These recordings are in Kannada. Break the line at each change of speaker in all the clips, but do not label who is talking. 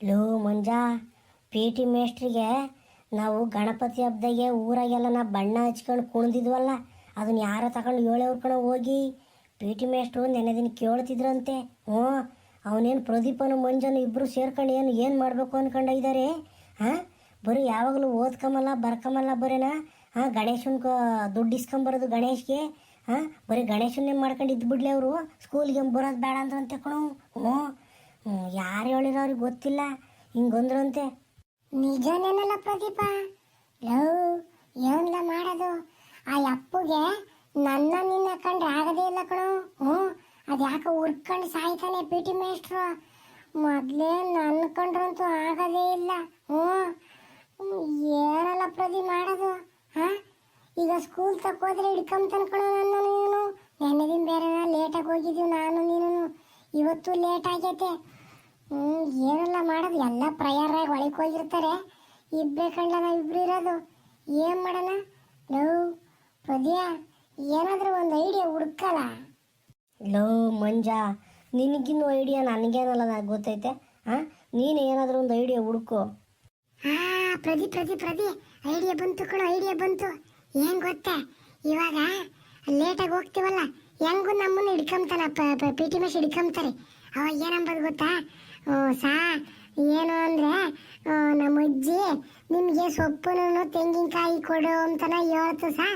ಲೋ ಮಂಜ ಪಿ ಟಿ ಮೇಸ್ಟ್ರಿಗೆ ನಾವು ಗಣಪತಿ ಹಬ್ಬದಾಗೆ ಊರಾಗೆಲ್ಲ ನಾ ಬಣ್ಣ ಹಚ್ಕೊಂಡು ಕುಣಿದಿದ್ವಲ್ಲ ಅದನ್ನ ಯಾರ ತಗೊಂಡು ಏಳೆ ಕಣ ಹೋಗಿ? ಪಿ ಟಿ ಮೇಸ್ಟ್ರು ನೆನೆ ದಿನ ಕೇಳ್ತಿದ್ರಂತೆ. ಹ್ಞೂ, ಅವನೇನು ಪ್ರದೀಪನು ಮಂಜನು ಇಬ್ಬರು ಸೇರ್ಕೊಂಡು ಏನು ಏನು ಮಾಡಬೇಕು ಅನ್ಕೊಂಡಿದ್ದಾರೆ ಹಾಂ, ಬರೀ ಯಾವಾಗಲೂ ಓದ್ಕೊಂಬಲ್ಲ ಬರ್ಕೊಂಬಲ್ಲ ಬರೀನಾ? ಹಾಂ, ಗಣೇಶನ ಕ, ದುಡ್ಡು ಇಸ್ಕೊಂಬರೋದು ಗಣೇಶ್ಗೆ? ಹಾಂ, ಬರೀ ಗಣೇಶನೇ ಮಾಡ್ಕೊಂಡು ಇದ್ಬಿಡ್ಲಿ ಅವರು, ಸ್ಕೂಲ್ಗೆ ಬರೋದು ಬೇಡ ಅಂದ್ರಂತೆ ಕಣೋ. ಹ್ಞೂ ಯಾರು ಹೇಳಿರೋ ಅವ್ರಿಗೆ ಗೊತ್ತಿಲ್ಲ ಹಿಂಗೊಂದ್ರಂತೆ
ನಿಜನೇನಲ್ಲ ಪ್ರದೀಪ? ಲವ್, ಏನ್ಲ ಮಾಡೋದು? ಆ ಅಪ್ಪುಗೆ ನನ್ನ ನಿನ್ನ ಕಂಡ್ರೆ ಆಗದೇ ಇಲ್ಲ ಕಣು. ಹ್ಞೂ ಅದು ಯಾಕೆ ಉರ್ಕೊಂಡು ಸಾಯ್ತಾನೆ ಪಿ ಟಿ ಮೇಸ್ಟ್ರು ಮೊದಲೇ ನನ್ನ ಕಂಡ್ರಂತೂ ಆಗದೇ ಇಲ್ಲ. ಹ್ಞೂ ಏನಲ್ಲ ಪ್ರದಿ ಮಾಡೋದು? ಹಾಂ, ಈಗ ಸ್ಕೂಲ್ ತಕ್ಕೋದ್ರೆ ಹಿಡ್ಕೊಂತಾನೆ ಕಣೋ ನನ್ನ ನೀನು. ನೆನ್ನೆ ಬೇರೆ ಲೇಟಾಗಿ ಹೋಗಿದ್ದೀವಿ ನಾನು ನೀನು. ಇವತ್ತು ಲೇಟ್ ಆಗೈತೆ. ಏನೆಲ್ಲ ಮಾಡೋದು? ಎಲ್ಲ ಪ್ರಯಾರಾಗಿ ಒಳಗೆ ಹೋಗಿರ್ತಾರೆ. ಇಬ್ಬರೇ ನಾವು ಇಬ್ರು ಇರೋದು. ಏನು ಮಾಡೋಣ? ಲವ್ ಪ್ರದಿಯಾ, ಏನಾದರೂ ಒಂದು ಐಡಿಯಾ ಹುಡ್ಕಲ್ಲ?
ಲೋ, ಮಂಜ, ನಿನಗಿನ್ನು ಐಡಿಯಾ ನನಗೇನಲ್ಲ ನನಗೆ ಗೊತ್ತೈತೆ. ಹಾಂ ನೀನು ಏನಾದರೂ ಒಂದು ಐಡಿಯಾ ಹುಡುಕು.
ಹಾ ಪ್ರದಿ ಪ್ರದಿ ಪ್ರದಿ ಐಡಿಯಾ ಬಂತು ಕಣೋ, ಐಡಿಯಾ ಬಂತು. ಏನ್ ಗೊತ್ತಾ? ಇವಾಗ ಲೇಟಾಗಿ ಹೋಗ್ತೀವಲ್ಲ, ಹೆಂಗೂ ನಮ್ಮನ್ನು ಹಿಡ್ಕೊಂತಾನ ಪಿ ಟಿ ಮೆಸ್ ಹಿಡ್ಕೊಂತಾರೆ ಅವಾಗ ಏನಂಬದು ಗೊತ್ತಾ? ಸಾ, ಏನು ಅಂದ್ರೆ ನಮ್ಮ ಅಜ್ಜಿ ನಿಮಗೆ ಸೊಪ್ಪುನು ತೆಂಗಿನಕಾಯಿ ಕೊಡು ಅಂತನ ಹೇಳ್ತು, ಸಾ.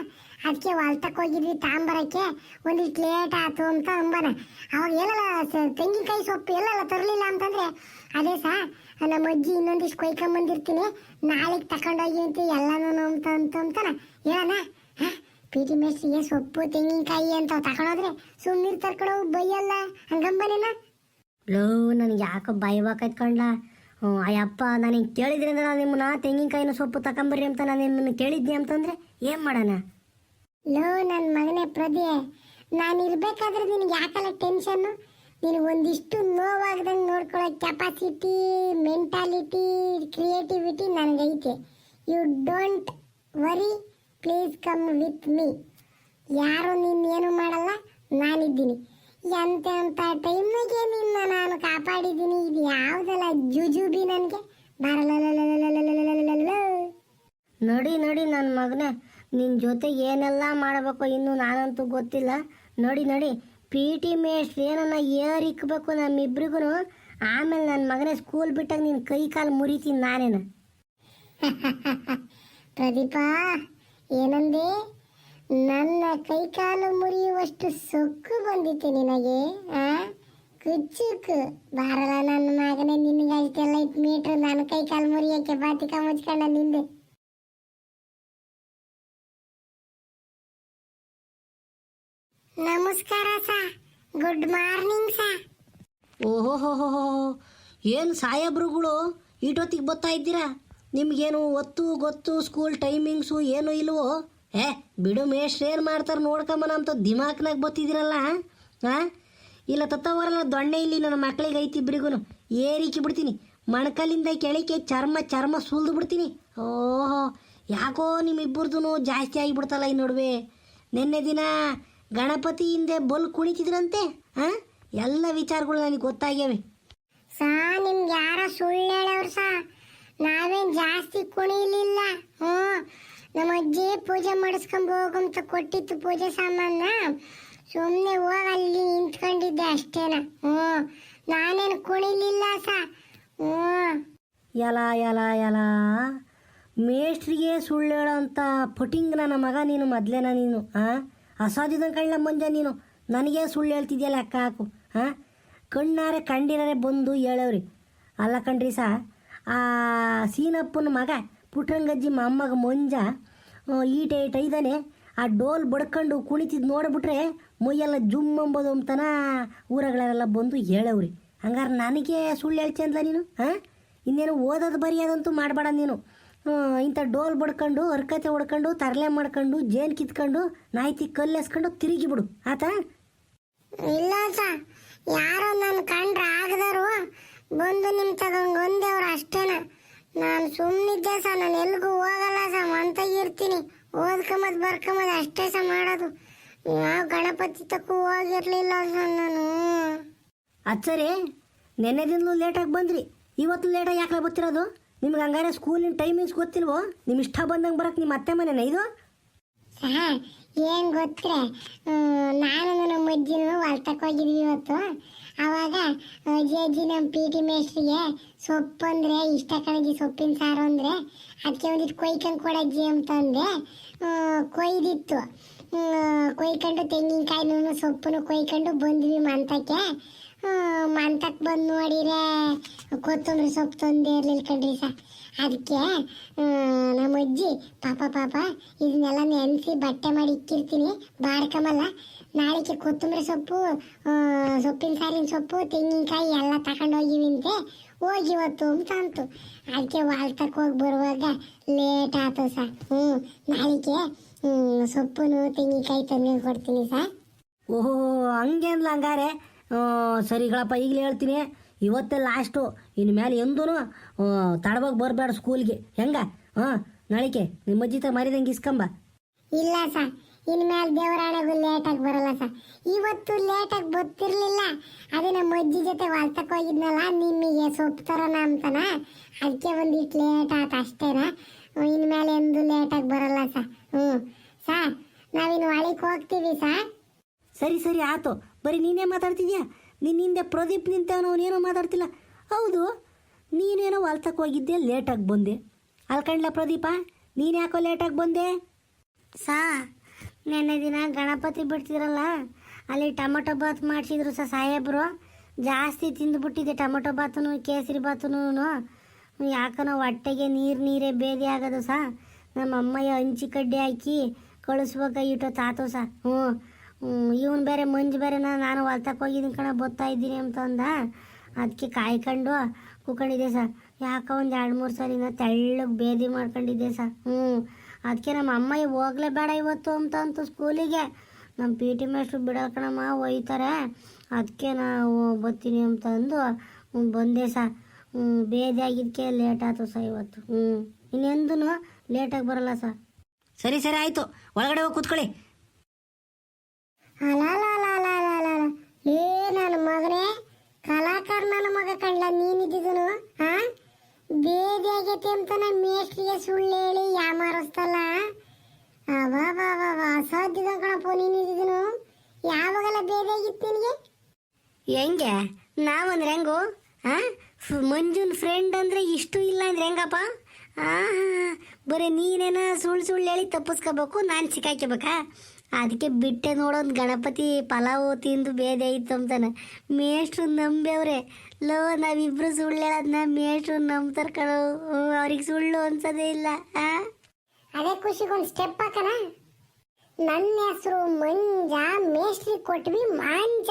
ಅದಕ್ಕೆ ಹೊಲ್ತಕ್ಕೆ ಹೋಗಿದ್ವಿ ತಾಂಬರಕ್ಕೆ. ಒಂದಿಷ್ಟು ಲೇಟ್ ಆಯ್ತು ಅಂತ ಅಂಬನ. ಅವಾಗ ಏನಲ್ಲ ತೆಂಗಿನಕಾಯಿ ಸೊಪ್ಪು ಎಲ್ಲಲ್ಲ ತರಲಿಲ್ಲ ಅಂತಂದ್ರೆ, ಅದೇ ಸಾ ನಮ್ಮ ಅಜ್ಜಿ ಇನ್ನೊಂದಿಷ್ಟು ಕೊಯ್ಕೊಂಬಂದಿರ್ತೀನಿ ನಾಳೆಗೆ ತಗೊಂಡೋಗಿ ಅಂತ ಎಲ್ಲನೂ ಅಂತ ಅಂತ ಅಂತಾನ. ಹೇಳೋಣ ಪಿ ಟಿ ಮೇಸ್ಟ್ರಿಗೆ ಸೊಪ್ಪು, ತೆಂಗಿನಕಾಯಿ ಅಂತ ತಗೊಂಡೋದ್ರೆ ಸುಮ್ಮನೆ ಕಣೋ ಬೈಯಲ್ಲ, ಹಂಗಂಬನೇನ?
ಲೋ, ನನಗೆ ಯಾಕೋ ಭಯವಾಕೈತ್ ಕಂಡ ಹ್ಞೂ, ಅಯ್ಯಪ್ಪ ನನಗೆ ಕೇಳಿದ್ರಿಂದ ನಾನು ನಿಮ್ಮನ್ನ ತೆಂಗಿನಕಾಯಿನ ಸೊಪ್ಪು ತಗೊಂಬರ್ರಿ ಅಂತ ನಾನು ನಿಮ್ಮನ್ನು ಕೇಳಿದ್ದೆ ಅಂತಂದ್ರೆ ಏನು ಮಾಡೋಣ?
ಲೋ ನನ್ನ ಮಗನೇ ಪ್ರದೇ ನಾನು ಇರಬೇಕಾದ್ರೆ ನಿನಗೆ ಯಾಕಲ್ಲ ಟೆನ್ಷನ್ನು? ನಿನಗೆ ಒಂದಿಷ್ಟು ನೋವಾಗ್ದಂಗೆ ನೋಡ್ಕೊಳ್ಳೋ capacity mentality creativity ನನಗೈತೆ. You don't worry please come with me ಯಾರು ನಿನ್ನೇನು ಮಾಡಲ್ಲ, ನಾನಿದ್ದೀನಿ. ಎಂತ ಎಂತ ಟೈಮ್ನಾಗೆ ನಿನ್ನ ನಾನು ಕಾಪಾಡಿದ್ದೀನಿ. ಇದು ಯಾವುದಲ್ಲ? ಜುಜುಬಿ ನನಗೆ. ಬರಲ್ಲ
ನೋಡಿ ನೋಡಿ ನನ್ನ ಮಗನೇ. ನಿನ್ನ ಜೊತೆ ಏನೆಲ್ಲ ಮಾಡಬೇಕು ಇನ್ನು ನಾನಂತೂ ಗೊತ್ತಿಲ್ಲ. ನೋಡಿ ನೋಡಿ. ಪಿ ಟಿ ಮೇಸ್ಟ್ರ್ ಏನನ್ನ ಏರಿಕ್ಬೇಕು ನಮ್ಮಿಬ್ರಿಗೂ ಆಮೇಲೆ ನನ್ನ ಮಗನೇ ಸ್ಕೂಲ್ ಬಿಟ್ಟಾಗ ನಿನ್ನ ಕೈ ಕಾಲು ಮುರಿತೀನಿ ನಾನೇನು.
ಪ್ರದೀಪ ಏನಂದೆ? ನನ್ನ ಕೈಕಾಲು ಮುರಿಯುವಷ್ಟು ಸೊಕ್ಕು ಬಂದಿತ್ತು ನಿನಗೆ, ಆ? ಕುಚ್ಚುಕ್ಕು ಬಾರಲ್ಲ ನನ್ನ ಮಗನೇ, ನಿನಗೆ ಅಷ್ಟೆಲ್ಲ ಇತ್ತು ಮೀಟ್ರ್ ನನ್ನ ಕೈಕಾಲು ಮುರಿಯಕ್ಕೆ ಬಾತಿಕ ಮುಚ್ಕೊಂಡ ನಿಂದೆ. ನಮಸ್ಕಾರ ಸಾ. ಗುಡ್ ಮಾರ್ನಿಂಗ್ ಸಾ.
ಓಹೋ ಏನು ಸಾಹೇಬ್ರುಗಳು, ಈಟೊತ್ತಿಗೆ ಬರ್ತಾ ಇದ್ದೀರಾ? ನಿಮಗೇನು ಒತ್ತು ಗೊತ್ತು ಸ್ಕೂಲ್ ಟೈಮಿಂಗ್ಸು ಏನು ಇಲ್ವೋ? ಏ, ಬಿಡು ಮೇಷ್ಟ್ರು ಏನು ಮಾಡ್ತಾರೆ ನೋಡ್ಕೊಂಬನ ಅಂತ ದಿಮಾಕ್ನಾಗ ಬತ್ತಿದಿರಲ್ಲ ಹಾಂ ಇಲ್ಲ ತತ್ತವರಲ್ಲ, ದೊಣ್ಣೆ ಇಲ್ಲಿ ನನ್ನ ಮಕ್ಳಿಗೆ ಐತಿ ಇಬ್ರಿಗೂನು. ಏರಿಕಿ ಬಿಡ್ತೀನಿ. ಮಣಕಲಿಂದ ಕೆಳಕ್ಕೆ ಚರ್ಮ ಚರ್ಮ ಸುಲ್ದು ಬಿಡ್ತೀನಿ. ಓಹೋ, ಯಾಕೋ ನಿಮ್ಮಿಬ್ಬರದೂ ಜಾಸ್ತಿ ಆಗಿಬಿಡ್ತಲ್ಲ ಈ ನಡುವೆ. ನಿನ್ನೆ ದಿನ ಗಣಪತಿ ಹಿಂದೆ ಬಲ್ ಕುಣಿತಿದ್ರಂತೆ ಹಾಂ ಎಲ್ಲ ವಿಚಾರಗಳು ನನಗೆ ಗೊತ್ತಾಗ್ಯವೆ.
ಸಾ, ನಿಮ್ಗೆ ಯಾರ ಸುಳ್ಳು ಹೇಳವ್ರು ಸಾ. ನಾವೇನು ಜಾಸ್ತಿ ಕುಣಿಲಿಲ್ಲ ಹ್ಞೂ ನಮ್ಮ ಅಜ್ಜಿ ಪೂಜೆ ಮಾಡಿಸ್ಕೊಂಡ್ ಹೋಗಂತ ಕೊಟ್ಟಿತ್ತು ಪೂಜೆ ಸಾಮಾನ. ಸುಮ್ಮನೆ ಹೋಗ ಅಲ್ಲಿ ನಿಂತ್ಕೊಂಡಿದ್ದೆ ಅಷ್ಟೇನ. ಹ್ಞೂ ನಾನೇನು ಕುಣಿಲಿಲ್ಲ ಸಾ ಹ್ಞೂ.
ಯಲ ಯಲ ಯಲ. ಮೇಷ್ಟ್ರಿಗೆ ಸುಳ್ಳು ಹೇಳೋಂಥ ಪುಟಿಂಗ್ ನನ್ನ ಮಗ ನೀನು ಮೊದಲೇನ ನೀನು ಹಾಂ ಅಸಾಧ್ಯದ ಕಳ್ಳ ಮುಂಜ ನೀನು. ನನಗೆ ಸುಳ್ಳು ಹೇಳ್ತಿದ್ಯಲ್ಲ ಅಕ್ಕ ಹಾಕು ಹಾಂ ಕಣ್ಣಾರೆ ಕಂಡಿರೇ ಬಂದು ಹೇಳವ್ರಿ. ಅಲ್ಲ ಕಣ್ರಿ ಸಾ ಆ ಸೀನಪ್ಪನ ಮಗ ಪುಟ್ರಂಗಜ್ಜಿ ಮೊಮ್ಮಗ ಮುಂಜ ಆ, ಈಟ ಈಟ ಇದ್ದಾನೆ ಆ ಡೋಲ್ ಬಡ್ಕೊಂಡು ಕುಣಿತಿದ್ದು ನೋಡಿಬಿಟ್ರೆ ಮೈಯೆಲ್ಲ ಜುಮ್ ಅಂಬೋದು ಅಂತನ ಊರಗಳೆಲ್ಲ ಬಂದು ಹೇಳವ್ರಿ. ಹಂಗಾರೆ ನನಗೆ ಸುಳ್ಳು ಹೇಳ್ತೀಯಂದ್ಲ ನೀನು? ಹಾಂ? ಇನ್ನೇನು ಓದೋದು ಬರೆಯೋದಂತೂ ಮಾಡಬೇಡ ನೀನು. ಇಂಥ ಡೋಲ್ ಬಡ್ಕೊಂಡು, ಹರ್ಕತೆ ಹೊಡ್ಕೊಂಡು, ತರಲೆ ಮಾಡ್ಕೊಂಡು, ಜೇನು ಕಿತ್ಕೊಂಡು, ನಾಯ್ತಿ ಕಲ್ಲೆಸ್ಕೊಂಡು ತಿರುಗಿ ಬಿಡು. ಆತ?
ಇಲ್ಲ ಯಾರೋ ನನ್ನ ಕಂಡ್ರೆ ಆಗದವರು ಬಂದು ನಿಮ್ಮ ತಗೊಂಡು ಒಂದೇವ್ರು ಅಷ್ಟೇನ. ನಾನು ಸುಮ್ಮನಿದ್ದೆ ಸರ್ ನಾನು ಎಲ್ಗೂ ಹೋಗಲ್ಲ ಸಾ ಮಂತಾಗಿರ್ತೀನಿ ಓದ್ಕೊಂಬದ್ ಬರ್ಕೊಂಬದ್ ಅಷ್ಟೇ ಸ ಮಾಡೋದು. ಯಾವ ಗಣಪತಿ ತಕ್ಕೂ ಹೋಗಿರ್ಲಿಲ್ಲ ಸಾ ನಾನು.
ಅದು ಸರಿ ನೆನ್ನೆ ದಿನಲೂ ಲೇಟಾಗಿ ಬಂದ್ರಿ. ಇವತ್ತು ಲೇಟಾಗಿ ಯಾಕೆ ಬರ್ತಿರೋದು? ನಿಮ್ಗೆ ಹಂಗಾರೆ ಸ್ಕೂಲಿನ ಟೈಮಿಂಗ್ಸ್ ಗೊತ್ತಿಲ್ವೋ? ನಿಮ್ಮ ಇಷ್ಟ ಬಂದಂಗೆ ಬರಕ್ಕೆ ನಿಮ್ಮ ಅತ್ತೆ ಮನೆನ ಇದು?
ಸಹ ಏನ್ ಗೊತ್ತಿರ. ನಾನು ನಮ್ಮ ಅಜ್ಜಿನೂ ಹೊಲ್ತಕ್ ಹೋಗಿದ್ವಿ ಇವತ್ತು. ಅವಾಗ ಅಜ್ಜಿ ನಮ್ಮ ಪಿ ಟಿ ಮೇಸ್ಟ್ರಿಗೆ ಸೊಪ್ಪು ಅಂದರೆ ಇಷ್ಟ ಕಣಜಿ ಸೊಪ್ಪಿನ ಸಾರು ಅಂದರೆ. ಅದಕ್ಕೆ ಒಂದಿಟ್ಟು ಕೊಯ್ಕೊಂಡು ಕೊಡಜ್ಜಿ ಅಂತಂದರೆ ಕೊಯ್ದಿತ್ತು. ಕೊಯ್ಕೊಂಡು ತೆಂಗಿನಕಾಯಿನೂ ಸೊಪ್ಪನ್ನು ಕೊಯ್ಕೊಂಡು ಬಂದ್ವಿ ಮಂತಕ್ಕೆ. ಮಂತಕ್ಕೆ ಬಂದು ನೋಡಿರೆ ಕೊತ್ತಂಬರಿ ಸೊಪ್ಪು ತಂದೆ ಇರ್ಲಿಲ್ಲ ಕಣ್ರಿ ಸರ್ ಅದಕ್ಕೆ ನಮ್ಮ ಅಜ್ಜಿ ಪಾಪ ಪಾಪ, ಇದನ್ನೆಲ್ಲ ನೆನೆಸಿ ಬಟ್ಟೆ ಮಾಡಿ ಇಕ್ಕಿರ್ತೀನಿ, ಬಾಡ್ಕಮಲ್ಲ. ನಾಳೆಗೆ ಕೊತ್ತಂಬರಿ ಸೊಪ್ಪು ಸೊಪ್ಪಿನ ಸಾರಿನ ಸೊಪ್ಪು, ತೆಂಗಿನಕಾಯಿ ಎಲ್ಲ ತಗೊಂಡು ಹೋಗಿ ಇವತ್ತು ಅಂತ ಅಂತು. ಅದಕ್ಕೆ ವಾಲ್ತಕ್ಕೆ ಹೋಗಿ ಬರುವಾಗ ಲೇಟ್ ಆಯ್ತು ಸಾ. ಹ್ಞೂ ನಾಳೆಗೆ ಸೊಪ್ಪು ತೆಂಗಿನಕಾಯಿ ತಂದು ಕೊಡ್ತೀನಿ ಸರ್
ಓಹೋ ಹಂಗೆ ಅಂದ್ಲ ಹಂಗಾರೆ ಸರಿಗಳಪ್ಪ ಈಗಲೇ ಹೇಳ್ತೀನಿ. ಇವತ್ತೇ ಲಾಸ್ಟು ಇನ್ನು ಮೇಲೆ ಎಂದೂ ತಡವಾಗಿ ಬರಬೇಡ ಸ್ಕೂಲ್ಗೆ ಹೆಂಗ? ಹಾಂ, ನಾಳಿಕೆ ನಿಮ್ಮ ಅಜ್ಜಿ ತ ಮರಿದಂಗೆ ಇಸ್ಕೊಂಬ.
ಇಲ್ಲ ಸರ್ ಇನ್ಮೇಲೆ ದೇವರಾಣೆಗೂ ಲೇಟಾಗಿ ಬರಲ್ಲ ಸರ್ ಇವತ್ತು ಲೇಟಾಗಿ ಬರ್ತಿರ್ಲಿಲ್ಲ. ಅದೇ ನಮ್ಮ ಅಜ್ಜಿ ಜೊತೆ ಹೊಲ್ತಕ್ಕೆ ಹೋಗಿದ್ನಲ್ಲ ನಿಮಗೆ ಸೊಪ್ಪು ತರೋಣ ಅಂತನ. ಅದಕ್ಕೆ ಒಂದಿಷ್ಟು ಲೇಟ್ ಆತ ಅಷ್ಟೇನಾ. ಇನ್ಮೇಲೆ ಎಂದು ಲೇಟಾಗಿ ಬರಲ್ಲ ಸರ್ ಹ್ಞೂ ಸರ್ ನಾವಿನ್ನು ಹೊಳಿಗೆ ಹೋಗ್ತೀವಿ ಸರ್
ಸರಿ ಸರಿ, ಆತು. ಬರೀ ನೀನೇ ಮಾತಾಡ್ತಿದ್ಯಾ? ನಿನ್ನ ಹಿಂದೆ ಪ್ರದೀಪ್ ನಿಂತವನು ಅವನೇನೋ ಮಾತಾಡ್ತಿಲ್ಲ. ಹೌದು ನೀನೇನೋ ಹೊಲ್ತಕ್ಕೆ ಹೋಗಿದ್ದೆ ಲೇಟಾಗಿ ಬಂದೆ. ಅಲ್ಕಂಡ್ಲ ಪ್ರದೀಪ, ನೀನು ಯಾಕೋ ಲೇಟಾಗಿ ಬಂದೆ?
ಸಾ, ನೆನ್ನೆ ದಿನ ಗಣಪತಿ ಬಿಡ್ತಿದ್ರಲ್ಲ, ಅಲ್ಲಿ ಟೊಮೊಟೊ ಬಾತ್ ಮಾಡಿಸಿದ್ರು ಸಹ ಸಾಹೇಬ್ರು. ಜಾಸ್ತಿ ತಿಂದುಬಿಟ್ಟಿದ್ದೆ ಟೊಮೊಟೊ ಬಾತನು, ಕೇಸರಿ ಬಾತನು ಯಾಕನೋ ಹೊಟ್ಟೆಗೆ ನೀರು ನೀರೇ ಬೇದಿ ಆಗೋದು ಸಾ. ನಮ್ಮ ಅಮ್ಮಯ್ಯ ಹಂಚಿ ಕಡ್ಡಿ ಹಾಕಿ ಕಳಿಸ್ಬೇಕಾಗಿಟ್ಟು ತಾತು ಸಹ ಹ್ಞೂ. ಇವನು ಬೇರೆ ಮಂಜು ಬೇರೆ ನಾನು ಹೊಲ್ತಕ್ಕೆ ಹೋಗಿದ್ದೀನಿ ಕಣ, ಬತ್ತಾ ಇದ್ದೀನಿ ಅಂತಂದ. ಅದಕ್ಕೆ ಕಾಯ್ಕೊಂಡು ಕೂಕೊಂಡಿದ್ದೆ ಸರ್. ಯಾಕೆ ಒಂದು ಎರಡು ಮೂರು ಸಲಿನ ತೆಳ್ಳಗೆ ಬೇದಿ ಮಾಡ್ಕೊಂಡಿದ್ದೆ ಸರ್. ಹ್ಞೂ ಅದಕ್ಕೆ ನಮ್ಮ ಅಮ್ಮ ಹೋಗ್ಲೇ ಬೇಡ ಇವತ್ತು ಅಂತ ಅಂತು ಸ್ಕೂಲಿಗೆ. ನಮ್ಮ ಪಿ ಟಿ ಮಾಸ್ಟ್ರು ಬಿಡೋ ಕಣಮ್ಮ, ಒಯ್ತಾರೆ. ಅದಕ್ಕೆ ನಾವು ಬರ್ತೀನಿ ಅಂತ ಅಂದು ಬಂದೆ ಸರ್. ಹ್ಞೂ ಬೇದಿ ಆಗಿದ್ದಕ್ಕೆ ಲೇಟ್ ಆಯ್ತು ಸರ್ ಇವತ್ತು. ಹ್ಞೂ ಇನ್ನೆಂದೂ ಲೇಟಾಗಿ ಬರಲ್ಲ ಸರ್.
ಸರಿ ಸರಿ, ಆಯಿತು. ಒಳಗಡೆ ಹೋಗಿ ಕೂತ್ಕೊಳ್ಳಿ.
ಏ ನನ್ನ ಮಗನೇ ಕಲಾಕಾರ ನನ್ನ ಮಗ ಕಂಡ್ಲ ನೀನಿದ್ದಿದನು, ಆ? ಬೇದಿ ಆಗೈತೆ ಅಂತ ನನ್ನ ಮೇಸ್ಟ್ರಿಗೆ ಸುಳ್ಳು ಹೇಳಿ ಯಾಮಾರಿಸ್ತಲ್ಲ ಅವ ಅಸಾಧ್ಯದ ಕಣಪ್ಪ, ನೀನಿದ್ದಿದನು. ಯಾವಾಗೆಲ್ಲ ಬೇದಿ ಆಗಿತ್ತು ನಿನಗೆ?
ಹೆಂಗೆ? ನಾವಂದ್ರೆ ಹೆಂಗು? ಹಾಂ ಮಂಜುನ್ ಫ್ರೆಂಡ್ ಅಂದರೆ ಇಷ್ಟು ಇಲ್ಲ ಅಂದ್ರೆ ಹೆಂಗಪ್ಪ? ಆ ಬರೀ ನೀನೇನ ಸುಳ್ಳು ಸುಳ್ಳು ಹೇಳಿ ತಪ್ಪಿಸ್ಕೋಬೇಕು, ನಾನು ಸಿಕ್ಕಾಕ್ಯಬೇಕಾ? ಅದಕ್ಕೆ ಬಿಟ್ಟೆ ನೋಡೋನ್ ಗಣಪತಿ ಪಲಾವು ತಿಂದು ಬೇದೆ ಇತ್ತು ಅಂತಾನೆ. ಮೇಷ್ಟ್ರು ನಂಬ್ಯವ್ರೆ ಲೋ, ನಾವಿಬ್ರು ಸುಳ್ಳು ಹೇಳೋದನ್ನ ಮೇಷ್ಟ್ರು ನಂಬ್ತಾರ ಕಣೋ. ಅವ್ರಿಗೆ ಸುಳ್ಳು ಅನ್ಸೋದೇ ಇಲ್ಲ, ಆ?
ಅದೇ ಖುಷಿಗೊಂದು ಸ್ಟೆಪ್ ಹಾಕನ ನನ್ನ ಹೆಸರು ಮಂಜ ಮೇಸ್ಟ್ರಿ ಕೊಟ್ವಿ ಮಾಂಜ.